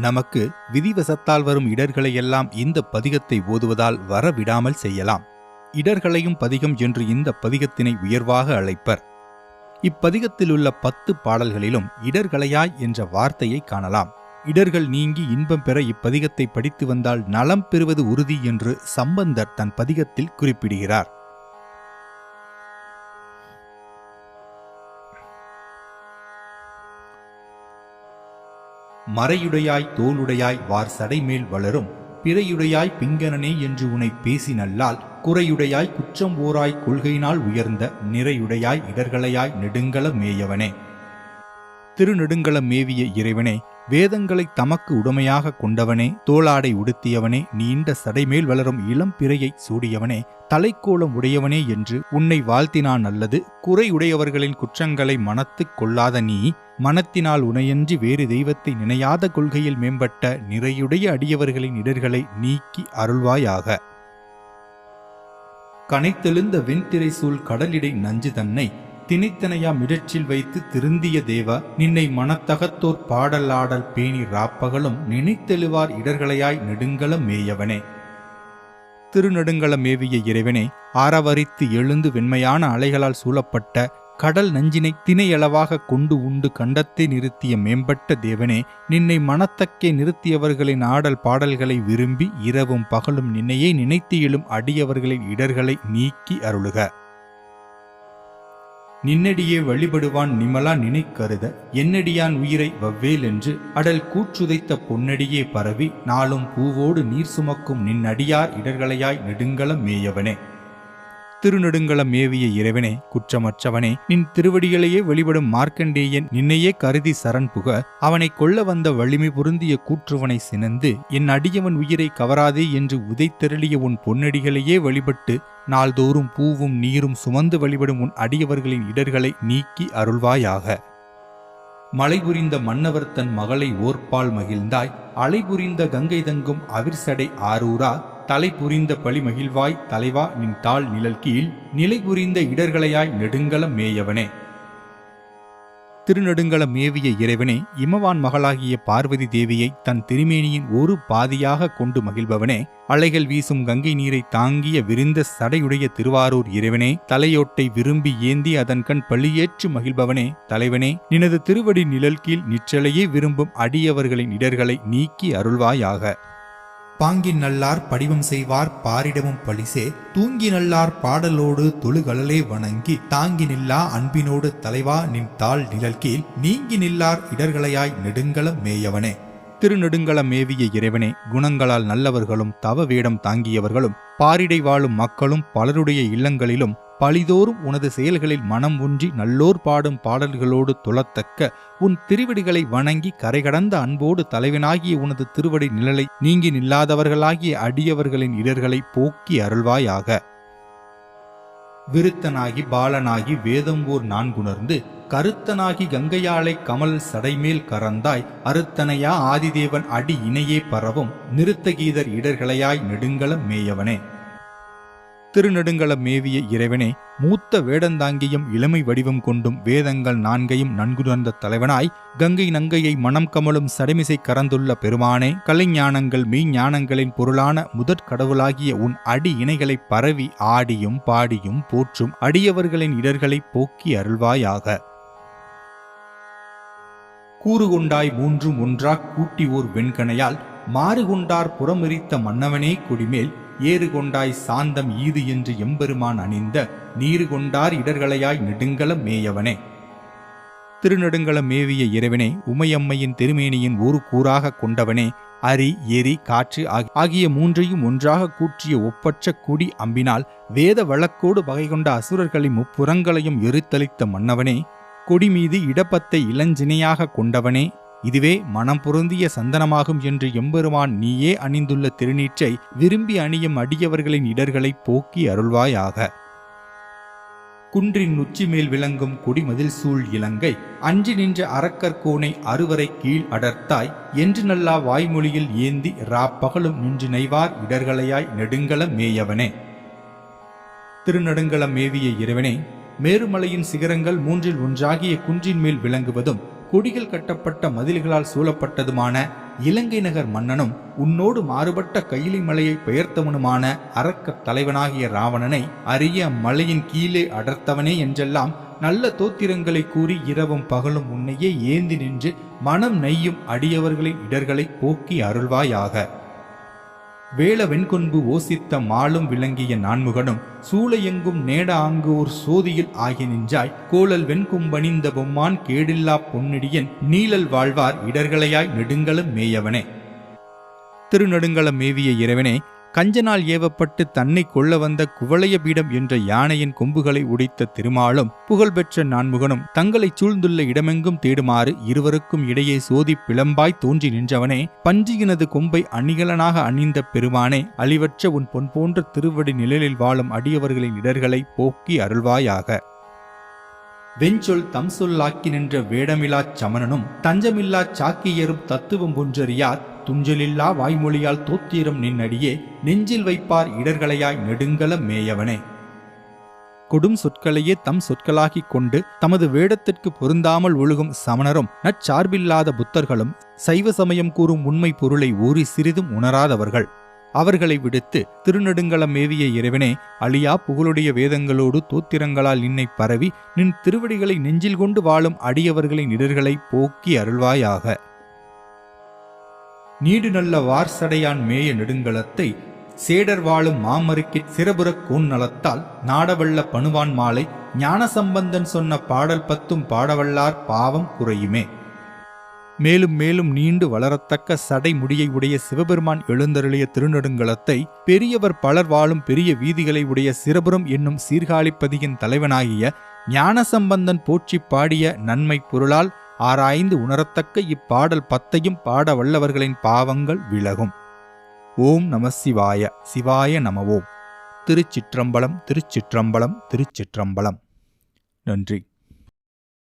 நமக்கு விதிவசத்தால் வரும் இடர்களை எல்லாம் இந்த பதிகத்தை ஓதுவதால் வரவிடாமல் செய்யலாம். இடர்களையும் பதிகம் என்று இந்த பதிகத்தினை உயர்வாக அழைப்பர். இப்பதிகத்திலுள்ள பத்து பாடல்களிலும் இடர்களையாய் என்ற வார்த்தையை காணலாம். இடர்கள் நீங்கி இன்பம் பெற இப்பதிகத்தை படித்து வந்தால் நலம் பெறுவது உறுதி என்று சம்பந்தர் தன் பதிகத்தில் குறிப்பிடுகிறார். மறையுடையாய் தோளுடையாய் வார் சடைமேல் வளரும் பிறையுடையாய் பிங்கனனே என்று உனை பேசினல்லால் குறையுடையாய் குற்றம் ஓராய் கொள்கையினால் உயர்ந்த நிறையுடையாய் இடர்களையாய் நெடுங்கல மேயவனே. திருநெடுங்கல மேவிய இறைவனே வேதங்களை தமக்கு உடமையாக கொண்டவனே தோளாடை உடுத்தியவனே நீண்ட சடைமேல் வளரும் இளம் பிறையை சூடியவனே தலைக்கோலம் உடையவனே என்று உன்னை வாழ்த்தினான் அல்லது குறையுடையவர்களின் குற்றங்களை மனத்துக் கொள்ளாத நீ மனத்தினால் உணையன்றி வேறு தெய்வத்தை நினையாத கொள்கையில் மேம்பட்ட நிறையுடைய அடியவர்களின் இடர்களை நீக்கி அருள்வாயாக. கனைத்தெழுந்த வெண்திரை சூழ் கடலிடை நஞ்சு தன்னை திணைத்தனையா மிடற்றில் வைத்து திருந்திய தேவ நின்னை மனத்தகத்தோர் பாடலாடல் பேணி ராப்பகலும் நினைத்தெழுவார் இடர்களையாய் நெடுங்கலம் மேயவனே. திருநெடுங்கல மேவிய இறைவனே ஆரவரித்து எழுந்து வெண்மையான அலைகளால் சூழப்பட்ட கடல் நஞ்சினை தினையளவாக கொண்டு உண்டு கண்டத்தை நிறுத்திய மேம்பட்ட தேவனே நின்னை மனத்தக்கே நிறுத்தியவர்களின் ஆடல் பாடல்களை விரும்பி இரவும் பகலும் நின்னையே நினைத்து எழும் அடியவர்களின் இடர்களை நீக்கி அருளுக. நின்னடியே வழிபடுவான் நிமலா நினைக்கருத என்னடியான் உயிரை வவ்வேல் என்று அடல் கூற்றுதைத்த பொன்னடியே பரவி நாளும் பூவோடு நீர் சுமக்கும் நின்னடியார் இடர்களையாய் நெடுங்கலம் மேயவனே. திருநெடுங்கலம் மேவிய இறைவனே குற்றமற்றவனே நின் திருவடிகளையே வெளிப்படும் மார்க்கண்டேயன் நின்னையே கருதி சரண் புக அவனை கொல்ல வந்த வலிமை பொருந்திய கூற்றுவனை சினந்து என் அடியவன் உயிரை கவராதே என்று உதைத்தெருளிய உன் பொன்னடிகளையே வழிபட்டு நாள்தோறும் பூவும் நீரும் சுமந்து வழிபடும் உன் அடியவர்களின் இடர்களை நீக்கி அருள்வாயாக. மலை புரிந்த மன்னவர் தன் மகளை ஓர்பால் மகிழ்ந்தாய் அலை புரிந்த கங்கை தங்கும் அவிர்சடை ஆரூரா தலை புரிந்த பழி மகிழ்வாய் தலைவா நின் தாழ் நிழல் கீழ் நிலை புரிந்த இடர்களையாய் நெடுங்கலம் மேயவனே. திருநெடுங்கல மேவிய இறைவனே இமவான் மகளாகிய பார்வதி தேவியை தன் திருமேனியின் ஒரு பாதியாக கொண்டு மகிழ்பவனே. அலைகள் வீசும் கங்கை நீரை தாங்கிய விரிந்த சடையுடைய திருவாரூர் இறைவனே தலையோட்டை விரும்பி ஏந்தி அதன் கண் பழியேற்று மகிழ்பவனே. தலைவனே நினது திருவடி நிழல் கீழ் நிற்றலையே விரும்பும் அடியவர்களின் இடர்களை நீக்கி அருள்வாயாக. பாங்கி நல்லார் படிவம் செய்வார் பாரிடமும் பழிசே தூங்கி நல்லார் பாடலோடு தொழுகழலே வணங்கி தாங்கி நில்லா அன்பினோடு தலைவா நின் தாள் நிழல் கீழ் நீங்கி நில்லார் இடர்களையாய் நெடுங்கல மேயவனே. திருநெடுங்கள மேவிய இறைவனே குணங்களால் நல்லவர்களும் தவ வேடம் தாங்கியவர்களும் பாரிடை வாழும் மக்களும் பலருடைய இல்லங்களிலும் பழிதோறும் உனது செயல்களில் மனம் ஒன்றி நல்லோர் பாடும் பாடல்களோடு துளத்தக்க உன் திருவடிகளை வணங்கி கரைகடந்த அன்போடு தலைவனாகிய உனது திருவடி நிழலை நீங்கி நில்லாதவர்களாகிய அடியவர்களின் இடர்களை போக்கி அருள்வாயாக. விருத்தனாகி பாலனாகி வேதம்போர் நான்குணர்ந்து கருத்தனாகி கங்கையாளை கமல் சடைமேல் கறந்தாய் அருத்தனையா ஆதிதேவன் அடி இணையே பரவும் நிறுத்தகீதர் இடர்களையாய் நெடுங்கலம் மேயவனே. திருநெடுங்கல மேவிய இறைவனே மூத்த வேடந்தாங்கியும் இளமை வடிவம் கொண்டும் வேதங்கள் நான்கையும் நன்குணர்ந்த தலைவனாய் கங்கை நங்கையை மனம் கமலும் சடமிசை கறந்துள்ள பெருமானே கலைஞானங்கள் மெய்ஞானங்களின் பொருளான முதற் கடவுளாகிய உன் அடி இணைகளை பரவி ஆடியும் பாடியும் போற்றும் அடியவர்களின் இடர்களை போக்கி அருள்வாயாக. கூறுகொண்டாய் மூன்றும் ஒன்றாக் கூட்டி ஓர் வெண்கணையால் மாறுகொண்டார் புறமெரித்த மன்னவனே குடிமேல் ஏறு கொண்டாய் சாந்தம் ஈது என்று எம்பெருமான் அணிந்த நீரு கொண்டார் இடர்களையாய் நெடுங்கலம் மேயவனே. திருநெடுங்கலம் மேவிய இறைவனே உமையம்மையின் திருமேனியின் ஒரு கூறாக கொண்டவனே அரி எரி காற்று ஆகிய மூன்றையும் ஒன்றாக கூற்றிய ஒப்பற்ற குடி அம்பினால் வேத வழக்கோடு பகை கொண்ட அசுரர்களின் முப்புறங்களையும் எரித்தளித்த மன்னவனே கொடி மீது இடப்பத்தை இளஞ்சினையாக கொண்டவனே இதுவே மனம் பொருந்திய சந்தனமாகும் என்று எம்பெருமான் நீயே அணிந்துள்ள திருநீற்றை விரும்பி அணியும் அடியவர்களின் இடர்களை போக்கி அருள்வாயாக. குன்றின் உச்சி மேல் விளங்கும் கொடிமதில் சூழ் இலங்கை அஞ்சி நின்ற அறக்கற்கோனை அறுவரை கீழ் அடர்த்தாய் என்று நல்லா வாய்மொழியில் ஏந்தி ரா பகலும் நின்று நெய்வார் இடர்களையாய் நெடுங்கல மேயவனே. திருநெடுங்கலம் மேவிய இறைவனே மேருமலையின் சிகரங்கள் மூன்றில் ஒன்றாகிய குன்றின் மேல் விளங்குவதும் கொடிகள் கட்டப்பட்ட மதில்களால் சூழப்பட்டதுமான இலங்கை நகர் மன்னனும் உன்னோடு மாறுபட்ட கையிலி மலையை பெயர்த்தவனுமான அரக்கத் தலைவனாகிய ராவணனை அரிய மலையின் கீழே அடர்த்தவனே என்றெல்லாம் நல்ல தோத்திரங்களை கூறி இரவும் பகலும் உன்னையே ஏந்தி நின்று மனம் நெய்யும் அடியவர்களின் இடர்களை போக்கி அருள்வாயாக. வேள வெண்கொன்பு ஓசித்த மாலும் விளங்கிய நான்முகனும் சூளையெங்கும் நேட ஆங்கு சோதியில் ஆகி நின்றாய் கோலல் வெண்கும்பணிந்த பொம்மான் கேடில்லா பொன்னிடியன் நீழல் வாழ்வார் இடர்களையாய் நெடுங்கலம் மேயவனே. திருநெடுங்கலம் மேவிய இறைவனே கஞ்சனால் ஏவப்பட்டு தன்னை கொள்ள வந்த குவளைய பீடம் என்ற யானையின் கொம்புகளை உடைத்த திருமாலும் புகழ்பெற்ற நான்முகனும் தங்களை சூழ்ந்துள்ள இடமெங்கும் தேடுமாறு இருவருக்கும் இடையே சோதி பிளம்பாய் தோன்றி நின்றவனே பஞ்சியினது கொம்பை அணிகலனாக அணிந்த பெருமானே அழிவற்ற உன் பொன் போன்ற திருவடி நிழலில் வாழும் அடியவர்களின் இடர்களை போக்கி அருள்வாயாக. வெஞ்சொல் தம் சொல்லாக்கி நின்ற வேடமிலாச் சமணனும் தஞ்சமில்லாச் சாக்கியரும் தத்துவம் ஒன்றறியார் துஞ்சலில்லா வாய்மொழியால் தோத்திரம் நின்னடியே நெஞ்சில் வைப்பார் இடர்களையாய் நெடுங்கல மேயவனே. கொடும் சொற்களையே தம் சொற்களாகிக் கொண்டு தமது வேடத்திற்கு பொருந்தாமல் ஒழுகும் சமணரும் நற்சார்பில்லாத புத்தர்களும் சைவ சமயம் கூறும் உண்மை பொருளை ஒரு சிறிதும் உணராதவர்கள். அவர்களை விடுத்து திருநெடுங்களம் மேவிய இறைவனே அழியா புகழுடைய வேதங்களோடு தோத்திரங்களால் நின்னை பரவி நின் திருவடிகளை நெஞ்சில் கொண்டு வாழும் அடியவர்களின் இடர்களை போக்கி அருள்வாயாக. நீடு நல்ல வார்சடையான் மேய நெடுங்கலத்தை சேடர் வாழும் மாமருக்கிற் சிறபுறக் கூன் நலத்தால் நாடவல்ல பணுவான் மாலை ஞானசம்பந்தன் சொன்ன பாடல் பத்தும் பாடவல்லார் பாவம் குறையுமே. மேலும் மேலும் நீண்டு வளரத்தக்க சடை முடியை உடைய சிவபெருமான் எழுந்தருளிய திருநெடுங்கலத்தை பெரியவர் பலர் வாழும் பெரிய வீதிகளை உடைய சிறபுரம் என்னும் சீர்காழிப்பதியின் தலைவனாகிய ஞானசம்பந்தன் போற்றி பாடிய நன்மை பொருளால் ஆராய்ந்து உணரத்தக்க இப்பாடல் பத்தையும் பாட வல்லவர்களின் பாவங்கள் விலகும். ஓம் நம சிவாய சிவாய நமவோம் திருச்சிற்றம்பலம் திருச்சிற்றம்பலம் திருச்சிற்றம்பலம். நன்றி.